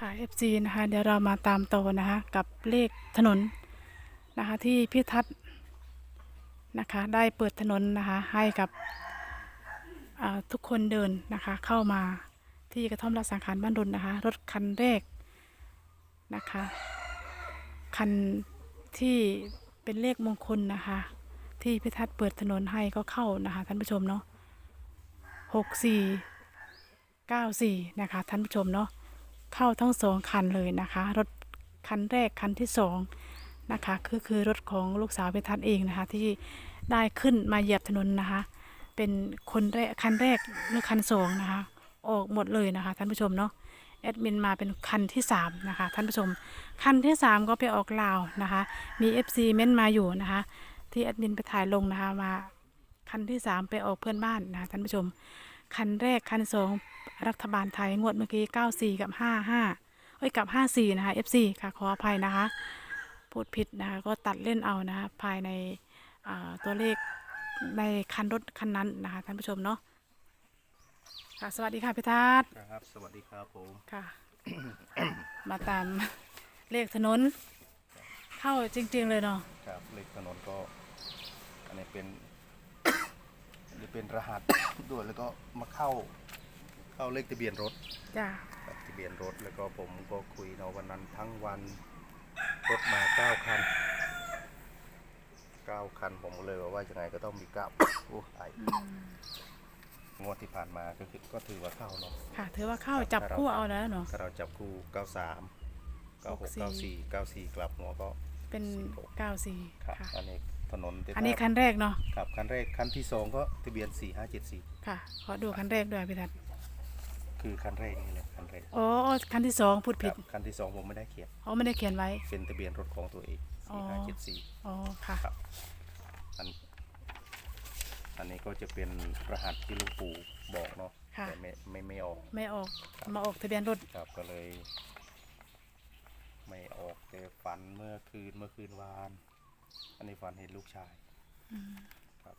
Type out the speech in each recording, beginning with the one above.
ค่ะ FC นะคะ เดี๋ยวเรามาตามโตนะคะ กับเลขถนนนะคะ ที่พี่ทัศน์นะคะ ได้เปิดถนนนะคะ ให้กับทุกคนเดินนะคะ เข้ามาที่กระท่อมรัสังขารบ้านดนนะคะ รถคันแรกนะคะ คันที่เป็นเลขมงคลนะคะ ที่พิทัศน์เปิดถนนให้ก็เข้านะคะ ท่านผู้ชมเนาะหกสี่เก้าสี่นะคะ ท่านผู้ชมเนาะ เข้าทั้งสองคันเลยนะคะ รถคันแรกคันที่สองนะคะคือคือรถของลูกสาวพิทัศน์เองนะคะ ที่ได้ขึ้นมาเหยียบถนนนะคะ เป็นคนแรกคันแรกหรือคันสองนะคะ ออกหมดเลยนะคะท่านผู้ชมเนาะแอดมินมาเป็นคันที่สามนะคะท่านผู้ชม คันที่สามก็ไปออกลาวนะคะ มี FC เม้นมาอยู่นะคะ ที่แอดมินไปถ่ายลงนะคะมาคันที่สามไปออกเพื่อนบ้านนะคะท่านผู้ชม คันแรกคันสอง รัฐบาลไทยงวดเมื่อกี้ 94 กับ 55เอ้ยกับ 54 นะคะ FC ค่ะขออภัยนะคะ พูดผิดนะคะ ก็ตัดเล่นเอานะคะภายในอ่าตัวเลขในคันรถคันนั้นนะคะท่านผู้ชมเนาะค่ะสวัสดีค่ะพี่ทัศน์ครับ สวัสดีครับผมค่ะ มาตามเลขถนน เข้าจริง ๆ เลยเนาะครับเลขถนนก็ อันนี้เป็นอันนี้เป็นรหัสด้วยแล้วก็มาเข้า เข้าเลขทะเบียนรถจ้าครับทะเบียนรถแล้วก็ผมก็คุยเนาะวันนั้นทั้งวันรถมาเก้าคันเก้าคันผมก็เลยบอกว่ายังไงก็ต้องมีเก้า โอ้ไองวดที่ผ่านมาก็คือก็ถือว่าเข้าเนาะ ค่ะถือว่าเข้าจับคู่เอาแล้วเนาะ ถ้าเราจับคู่เก้าสามเก้าหกเก้าสี่เก้าสี่กลับหัวก็ เป็นครับ94ค่ะ อันนี้ถนนที่อันนี้คันแรกเนาะ ครับคันแรกคันที่สองก็ทะเบียนสี่ห้าเจ็ดสี่ค่ะ ขอดูคันแรกด้วยพี่ทัศน์ คือคันแรกนี่แหละคันแรกโอ้คันที่สองพูดคผิรัดบคันที่สองผมไม่ได้เขียนอ๋อไม่ได้เขียนไว้ เป็นทะเบียนรถของตัวเองอ๋อ สี่ห้าเจ็ดสี่อ๋อค่ะ ครับอันอันนี้ก็จะเป็นรหัสที่หลูกปู่บอกเนาะค่ะ แต่ไม่ไม่ไม่ออก ไม่ออกมาออกทะเบียนรถ ครับก็เลย ไม่ออกแต่ฝันเมื่อคืนเมื่อคืนวาน อันนี้ฝันเห็นลูกชายครับ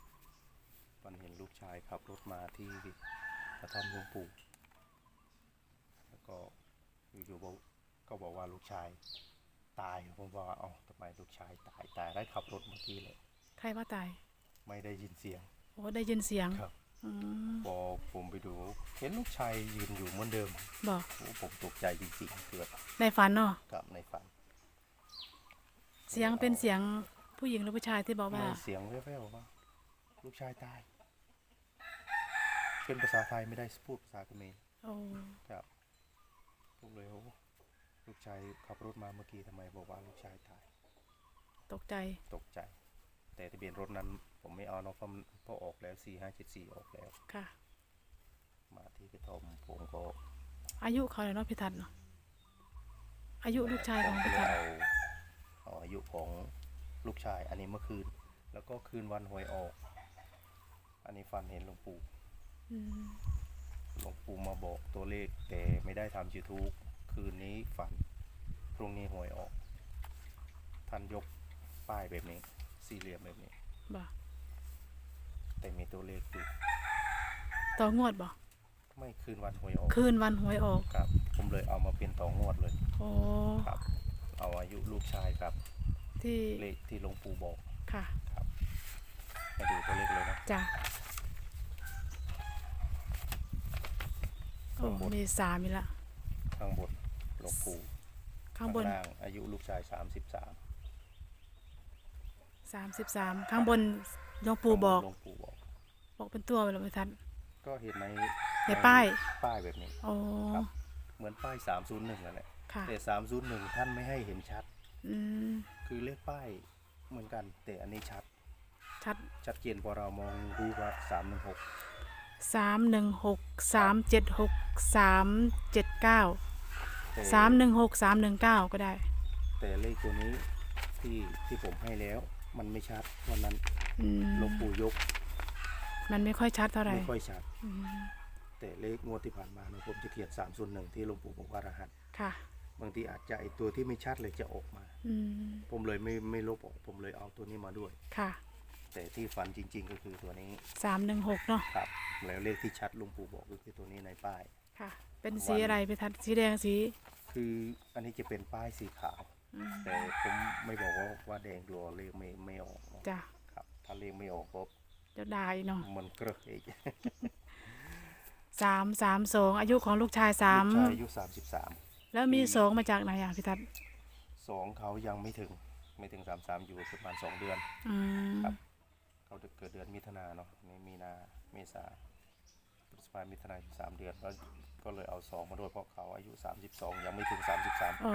ฝันเห็นลูกชายขับรถมาที่กระท่อมหลวงปู่แล้ว ก็อยู่ๆบอกก็บอกว่าลูกชายตายผมว่าเอ้าทำไมลูกชายตายตายได้ขับรถเมื่อกี้เลย ใครว่าตาย ไม่ได้ยินเสียงโอ้ได้ยินเสียงครับอืมพอผมไปดู เห็นลูกชายยืนอยู่เหมือนเดิมบอกโอ้ผมตกใจจริงๆเกือบในฝันเนาะกับในฝันเสียงเป็นเสียงผู้หญิงหรือผู้ชายที่บอกว่ามีเสียงแว่วๆว่าลูกชายตาย เป็นภาษาไทยไม่ได้พูดภาษาเขมรโอ้ครับ ผมเลยโอ้ลูกชายขับรถมาเมื่อกี้ทำไมบอกว่าลูกชายตาย ตกใจ ตกใจ แต่ทะเบียนรถนั้น ผมไม่เอาเนาะเพราะมันเพอออกแล้วสี่ห้าเจ็ดสี่ออกแล้ว ค่ะ มาที่กระท่อมผมก็อายุเขาเลยเนาะพี่ทัศน์เนาะอายุลูกชายผขอมงก็พี่เลทัยศน์เอาเอาอายุของลูกชาย อันนี้เมื่อคืน แล้วก็คืนวันหวยออก อันนี้ฟันเห็นหลวงปู่อืม หลวงปู่มาบอกตัวเลขแต่ไม่ได้ทำยูทูบคืนนี้ฝัน พรุ่งนี้หวยออก ท่านยกป้ายแบบนี้ สี่เหลี่ยมแบบนี้บอกแต่มีตัวเลขอยู่ต่องวดบอกไม่คืนวันหวยออกคืนวันหวยออกครับ ผมเลยเอามาเป็นต่องวดเลยโอ้ครับ เอาอายุลูกชายครับ ที่เลขที่หลวงปู่บอกค่ะครับให้ดูตัวเลขเลยนะจ้ะ โอ้ข้างบนมีสามอีกละ ข้างบนหลวงปู่ข้างบนล่างอายุลูกชายสามสิบสามสามสิบสามข้างบนหลวงปู่บอก หลวงปู่บอก บอกเป็นตัวไปเลยพี่ทัศน์ก็เห็นในในป้าย ป้ายแบบนี้ โอ้ ครับ เหมือนป้ายสามศูนย์หนึ่งนั่นแหละค่ะ แต่สามศูนย์หนึ่งท่านไม่ให้เห็นชัด อืม คือเลขป้ายเหมือนกัน แต่อันนี้ชัดชัดชัดเจนพอเรามองดูว่าสามหนึ่งหก สามหนึ่งหกสามเจ็ดหกสามเจ็ดเก้าสามหนึ่งหกสามหนึ่งเก้าก็ได้ แต่เลขตัวนี้ที่ที่ผมให้แล้ว มันไม่ชัดวันนั้นอืมหลวงปู่ยกมันไม่ค่อยชัดเท่าไหร่ไม่ค่อยชัด อืมแต่เลขงวดที่ผ่านมาเนี่ยผมจะเขียนสามส่วนหนึ่งที่หลวงปู่บอกว่ารหัส ค่ะ บางทีอาจจะไอตัวที่ไม่ชัดเลยจะออกมา อืมผมเลยไม่ไม่ลบออก ผมเลยเอาตัวนี้มาด้วย ค่ะ แต่ที่ฝันจริง ๆ ก็คือตัวนี้สามหนึ่งหกเนาะครับ แล้วเลขที่ชัดหลุงปู่บอกก็คือตัวนี้ในป้าย ค่ะ เป็นสีอะไรพี่ทัศน์สีแดงสีคืออันนี้จะเป็นป้ายสีขาว อืมแต่ผมไม่บอกว่าว่าแดงกลัวเลขไม่ไม่ออกเนอะจ้ะครับถ้าเลขไม่ออกก็เจะได้เนาะมันเกรอะอีกสามสามสองอายุของลูกชายสามลูกชายอายุสามสิบสาม แล้วมีสองมาจากไหนอะพี่ทัศน์สองเขายังไม่ถึงไม่ถึงสามสามอยู่ประมาณสองเดือน อืมครับ เขาเกิดเดือนมิถุนาเนาะนี่มีนาเมษาพฤษภามิถุนาสามเดือนก็ก็เลยเอาสองมาด้วยเพราะเขาอายุสามสิบสองยังไม่ถึงสามสิบสามโอ้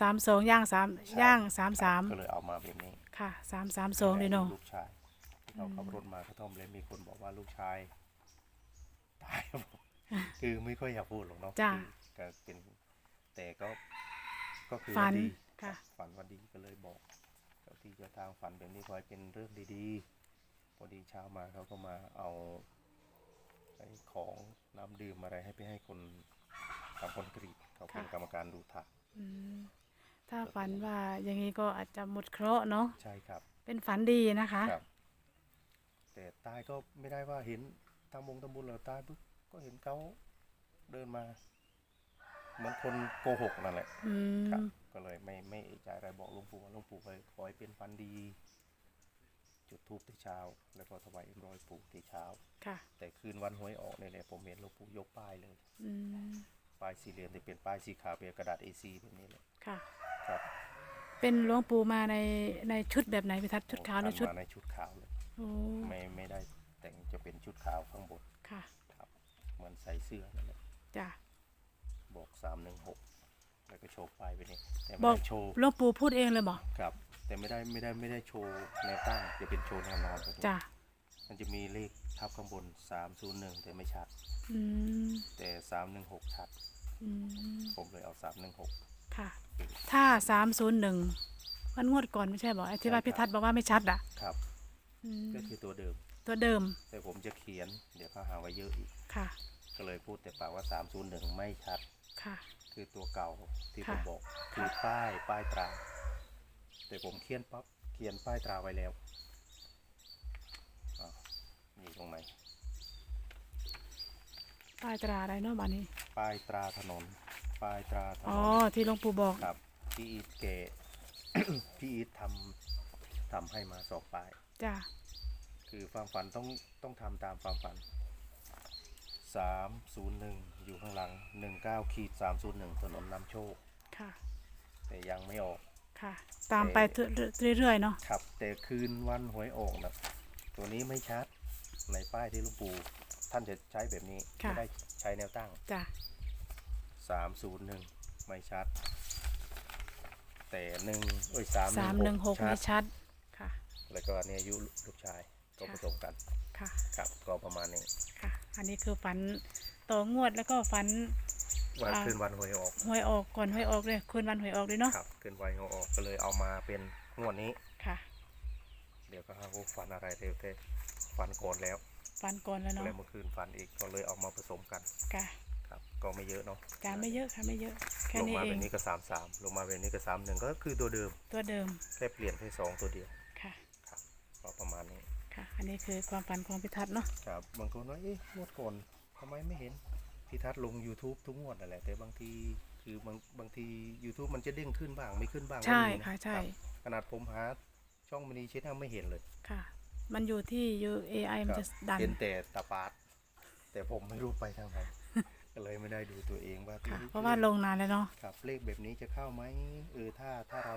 สามสองย่างสามย่างสามสามก็เลยเอามาแบบนี้ค่ะสามสามสองเลยเนาะลูกชายที่เขาขับรถมากระท่อมแล้วมีคนบอกว่าลูกชายตายคือไม่ค่อยอยากพูดหรอกเนาะจ้ะคือก็เป็นแต่ก็ก็คือฝันว่าดีค่ะฝันว่าดีก็เลยบอกเจ้าที่เจ้าทางฝันแบบนี้ขอให้เป็นเรื่องดีๆ พอดีเช้ามาเขาก็มาเอาไอ้ของน้ำดื่มอะไรให้ไปให้คนทำคอนกรีตเขาเป็นกรรมการดูถ่ายอืมถ้าฝันว่าอย่างนี้ก็อาจจะหมดเคราะห์เนาะใช่ครับ เป็นฝันดีนะคะ ครับ แต่ตายก็ไม่ได้ว่าเห็นทางมงตำบุญเราตายปุ๊บก็เห็นเขาเดินมาเหมือนคนโกหกนั่นแหละ อืครับมก็เลยไม่ไม่เอะใจอะไรบอกหลวงปู่ว่าหลวงปู่ไปขอให้เป็นฟันดี จุดทูปที่เช้า แล้วก็ถวายเอ็มร้อยปู่ที่เช้า ค่ะ แต่คืนวันหวยออกเนี่ยแหละผมเห็นหลวงปู่ยกป้ายเลยอืมป้ายสี่เหลี่ยมที่เป็นป้ายสีขาวเป็นกระดาษ A4 แบบนี้เลยค่ะ ครับเป็นหลวงปู่มาในในชุดแบบไหนพี่ทัศน์ชุดขาวหรือชุดท่นมาในชุดขาวเลยโอ้ไม่ไม่ได้แต่งจะเป็นชุดขาวข้างบนค่ะครับเหมือนใส่เสื้อนั่นแหละจ้ะบอกสามหนึ่งหกแล้วก็โชว์ป้ายไปนี่แต่บไม่อกได้โชว์หลวงปู่พูดเองเลยบอกครับ แต่ไม่ได้ไม่ได้ไม่ได้โชว์แนวตั้งจะเป็นโชว์แนวนอนแบบนี้จ้ะมันจะมีเลขทับข้างบน301แต่ไม่ชัด อืมแต่316ชัด อืมผมเลยเอา316ค่ะ ถ้าสามศูนย์หนึ่งมันงวดก่อนไม่ใช่บอกไอ้ที่ว่าใช่ครับพี่ทัศน์บอกว่าไม่ชัดอะครับ อืมก็คือตัวเดิม ตัวเดิมแต่ผมจะเขียนเดี๋ยวเขาหาไว้เยอะอีก ค่ะก็เลยพูดแต่ปากว่า301ไม่ชัด ค่ะ คือตัวเก่าที่ผค่ะมบอกคือป้ายป้ายตรา แต่ผมเขียนปั๊บเขียนป้ายตราไว้แล้วอ้าวอยู่ตรงไหนป้ายตราอะไรเนาะบ้านนี้ ป้ายตราถนน ป้ายตราถนอ๋อนที่หลวงปู่บอกครับพี่อีทเกพี่อีททำทำให้มาสองป้ายจ้ะคือความฝันต้องต้องทำตามความฝันสามศูนย์หนึ่งอยู่ข้างหลังหนึ่งเก้าขีดสามศูนย์หนึ่งถนนนำโชค ค่ะ แต่ยังไม่ออก ค่ะ ตามไปเรื่อยๆเนาะครับ แต่คืนวันหวยออกนะตัวนี้ไม่ชัดในป้ายที่หลุงปู่ท่านจะใช้แบบนี้ค่ะไม่ได้ใช้แนวตั้งจ้ะสามศูนย์หนึ่งไม่ชัด แต่หนึ่งเอ้ยสามสามหหนึ่นึ่งงหหกกชันี่ดชัดค่ะ แล้วก็อันนี้อายุลูกชายก็ค่ะผสมกันค่ะครับก็ประมาณนี้ค่ะ อันนี้คือฝันต่องวดแล้วก็ฝัน วันอ่าคืนวันหวยออกหวยออกก่อนหวยออกเลยคืนวันหวยออกเลยเนาะครับคืนวันหวยออกก็เลยเอามาเป็นงวดนี้ค่ะ เดี๋ยวก็หาว่าฟันอะไรเร็วแต่ฟันก่อนแล้วฝันก่อนแล้วก็เนาะเลยเมื่อคืนฟันอีกก็เลยเอามาผสมกันค่ะครับก็ไม่เยอะเนาะจานไม่เยอะค่ะไม่เยอะแค่ลงนี้มาเอแบงบนี้ก็สามสามลงมาแบบนี้ก็สามหนึ่งก็คือตัวเดิมตัวเดิมแค่เปลี่ยนแค่สองตัวเดียวค่ะครับก็ประมาณนี้ค่ะ อันนี้คือความฝันของพิทัศน์เนาะครับบางคนว่าเอ๊ะงวดก่อนทำไมไม่เห็น พิทัศน์ลง YouTube ทุกงวดนั่นแหละแต่บางทีคือบางบางที YouTube มันจะเด้งขึ้นบ้างไม่ขึ้นบ้างก็ใช่มีนค่ะใช่รับขนาดผมหาช่องมินิชิตไม่เห็นเลยค่ะ มันอยู่ที่ UAI มันจะดันเห็นแต่ตาปาดแต่ผมไม่รู้ไปทางไหนก็เลยไม่ได้ดูตัวเองว่าค่ะอ๊เพราะว่าลงนานแล้วเนาะครับเลขแบบนี้จะเข้าไหมเออถ้าถ้าเรา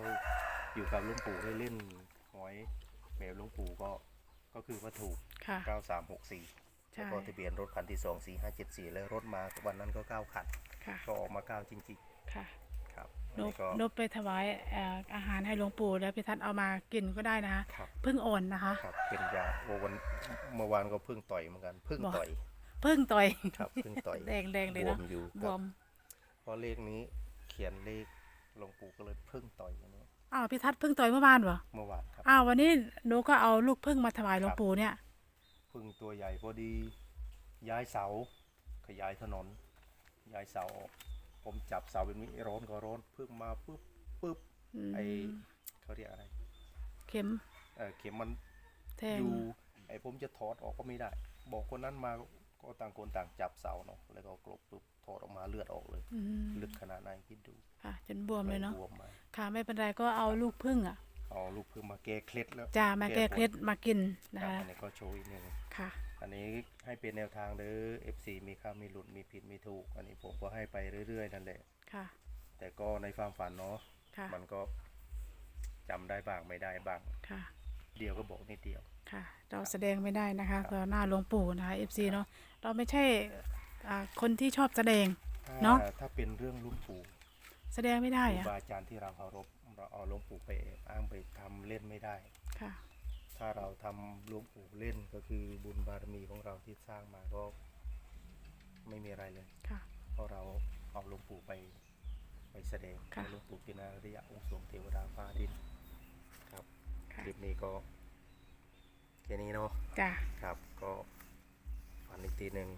อยู่กับหลุงปู่ได้เล่นหวยแบบหลุงปู่ก็ก็คือว่าถูกค่ะ9364 ใช่แล้วก็ทะเบียนรถคันที่24574แล้วรถมาวันนั้นก็9คัน ค่ะก็ออกมา9จริงค่ะๆครับอันนบนี้ก็ นบไปถวายเอ่ออาหารให้หลวงปู่แล้วพิทัศน์เอามากินก็ได้นะคะครับ เพิ่งอ่อนนะคะ ครับเป็นยาโอวันเมื่อวานก็เพิ่งต่อยเหมือนกันเพิ่งบอก ต่อย เพิ่งต่อยครับเพิ่งต่อยแดงแดงๆเลยบวเนาะมอยู่บควรับมเพราะเลขนี้เขียนเลขหลวงปู่ก็เลยเพิ่งต่อยอย่างนี้อ้าวพิทัศน์เพิ่งต่อยเมื่อวานเหรอเมื่อวานครับ อ้าววันนี้หนูก็เอาลูกพึ่งมาถวายหลวงครับปู่เนี่ย พึ่งตัวใหญ่พอดี ย้ายเสา ขยายถนน ย้ายเสาออกผมจับเสาแบบนี้ร้อนก็ร้อนพึ่งมาปุ๊บปุ๊บไอเขาเรียกอะไร เข็มเออเข็มมันอยู่ไอผมจะถอดออกก็ไม่ได้ บอกคนนั้นมาก็ต่างคนต่างจับเสาเนาะแล้วก็กลบปุ๊บถอดออกมาเลือดออกเลยลึกขนาดไหนคิดดูค่ะจนบวมเลยเนาะบวมมค่ะไม่เป็นไรก็เอาลูกพึ่งอะ เอาลูกเพิ่งมาแก้เคล็ดแล้วจะมาแก้เคล็ดปวมากินดนะครับคะอันนี้ก็โชว์อีกหนึ่งค่ะ อันนี้ให้เป็นแนวทางเด้อ FC มีค่ามีหลุดมีผิดมีถูก อันนี้ผมก็ให้ไปเรื่อยๆนั่นแหละ ค่ะแต่ก็ในความฝันเนาะค่ะมันก็จำได้บ้างไม่ได้บ้าง ค่ะเดียวก็บอกนิดเดียว ค่ะ เราแสดงไม่ได้นะคะต่อหน้าหลวงปู่นะคะ FC เนาะเราไม่ใช่อ่าคนที่ชอบแสดงถ้าเนาะถ้าเป็นเรื่องหลุงปู่แสดงไม่ได้ครูอะบาอาจารย์ที่เราเคารพ เราเอาหลวงปู่ไปอ้างไปทำเล่นไม่ได้ ค่ะ ถ้าเราทำหลวงปู่เล่นก็คือบุญบารมีของเราที่สร้างมาก็ไม่มีอะไรเลย ค่ะ เพราะเราเอาหลวงปู่ไปไปแสดงค่ะให้หลวงปู่เป็นอริยะองค์ทรงเทวดาฟ้าดินครับค่ะ คลิปนี้ก็แค่นี้เนาะ จ้ะ ครับก็ฝันอีกทีหนึ่ง